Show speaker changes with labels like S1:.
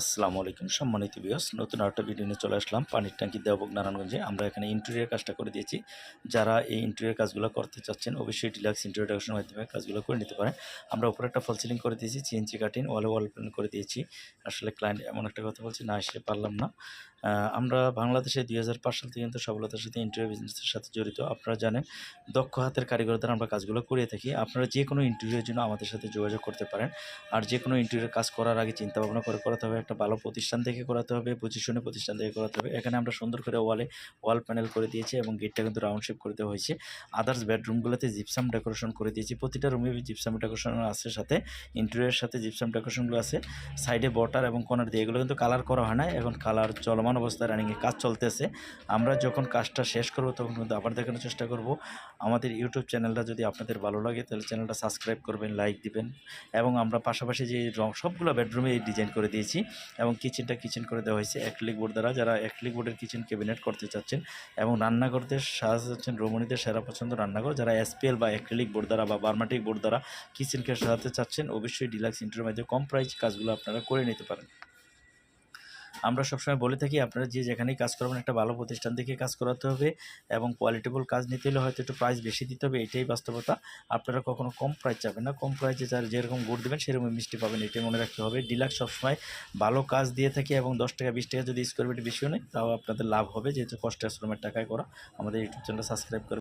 S1: আসসালামু আলাইকুম সম্মানিত বিয়স নতুন আরেকটা ভিডিও নিয়ে চলে আসলাম। পানির ট্যাঙ্কি দেওবক নারায়ণগঞ্জে। আমরা এখানে ইন্টেরিয়ার কাজটা করে দিয়েছি। যারা এই ইন্টেরিয়ার কাজগুলো করতে চাচ্ছেন, অবশ্যই ডিলাক্স ইন্টেরিয়ার ডেকোরেশনের মাধ্যমে কাজগুলো করে নিতে পারেন। আমরা উপরে একটা ফল সিলিং করে দিয়েছি চিএনচি কাটিং ওয়ালে ওয়াল প্যানেল করে দিয়েছি। আসলে ক্লায়েন্ট এমন একটা কথা বলছি, না এসে পারলাম না। আমরা বাংলাদেশে দুই হাজার পাঁচ সাল থেকে কিন্তু সফলতার সাথে ইন্টেরিয়ার বিজনেসের সাথে জড়িত। আপনারা জানেন, দক্ষ হাতের কারিগর দ্বারা আমরা কাজগুলো করিয়ে থাকি। আপনারা যে কোনো ইন্টেরিয়ারের জন্য আমাদের সাথে যোগাযোগ করতে পারেন। আর যে কোনো ইন্টেরিয়ার কাজ করার আগে চিন্তা ভাবনা করে করাতে হবে। একটা ভালো প্রতিষ্ঠান থেকে করাতে হবে পজিশনে প্রতিষ্ঠান থেকে করাতে হবে। এখানে আমরা সুন্দর করে ওয়ালে ওয়াল প্যানেল করে দিয়েছি এবং গেটটা কিন্তু রাউন্ড শেপ করে দেওয়া হয়েছে। আদার্স বেডরুমগুলোতে জিপসাম ডেকোরেশন করে দিয়েছি। প্রতিটা রুমে জিপসাম ডেকোরেশন আছে সাথে। ইন্টেরিয়ারের সাথে জিপসাম ডেকোরেশনগুলো আছে। সাইডে বটার এবং কর্নার দিয়ে। এগুলো কিন্তু কালার করা হয় না। এখন কালার চলমান অবস্থায় রানিংয়ে কাজ চলতেছে। আমরা যখন কাজটা শেষ করব তখন কিন্তু আবার দেখানোর চেষ্টা করব। আমাদের ইউটিউব চ্যানেলটা যদি আপনাদের ভালো লাগে তাহলে চ্যানেলটা সাবস্ক্রাইব করবেন লাইক দিবেন এবং আমরা পাশাপাশি যে রং সবগুলো বেডরুমে ডিজাইন করে দিয়েছি। এবং কিচেনটা কিচেন করে দেওয়া হয়েছে অ্যাক্রিলিক বোর্ড দ্বারা। যারা অ্যাক্রিলিক বোর্ডের কিচেন ক্যাবিনেট করতে চাচ্ছেন এবং রান্না করতে সাহায্য চাচ্ছেন রমণীদের সেরা পছন্দ রান্নাঘর, যারা এসপিএল বা অ্যাক্রিলিক বোর্ড দ্বারা বা বার্মাটিক বোর্ড দ্বারা কিচেনকে সাজাতে চাচ্ছেন, অবশ্যই ডিলাক্স মাধ্যমে কম প্রাইস কাজগুলো আপনারা করে নিতে পারেন। আমরা সবসময় বলে থাকি, আপনারা যে যেখানেই কাজ করবেন, একটা ভালো প্রতিষ্ঠান থেকে কাজ করাতে হবে এবং কোয়ালিটিফুল কাজ নিতে হলে হয়তো একটু প্রাইস বেশি দিতে হবে, এটাই বাস্তবতা। আপনারা কখনো কম প্রাইস চাবেন না, কম প্রাইসে যার যেরকম গুড় দেবেন সেরকম মিষ্টি পাবেন, এটাই মনে রাখতে হবে। ডিলাক্স সবসময় ভালো কাজ দিয়ে থাকি এবং দশ টাকা, বিশ টাকা যদি স্কোয়ার ফিট বেশিও নেই, তাও আপনাদের লাভ হবে, যেহেতু কষ্ট শ্রমের টাকায় করা। আমাদের ইউটিউব চ্যানেলটা সাবস্ক্রাইব করে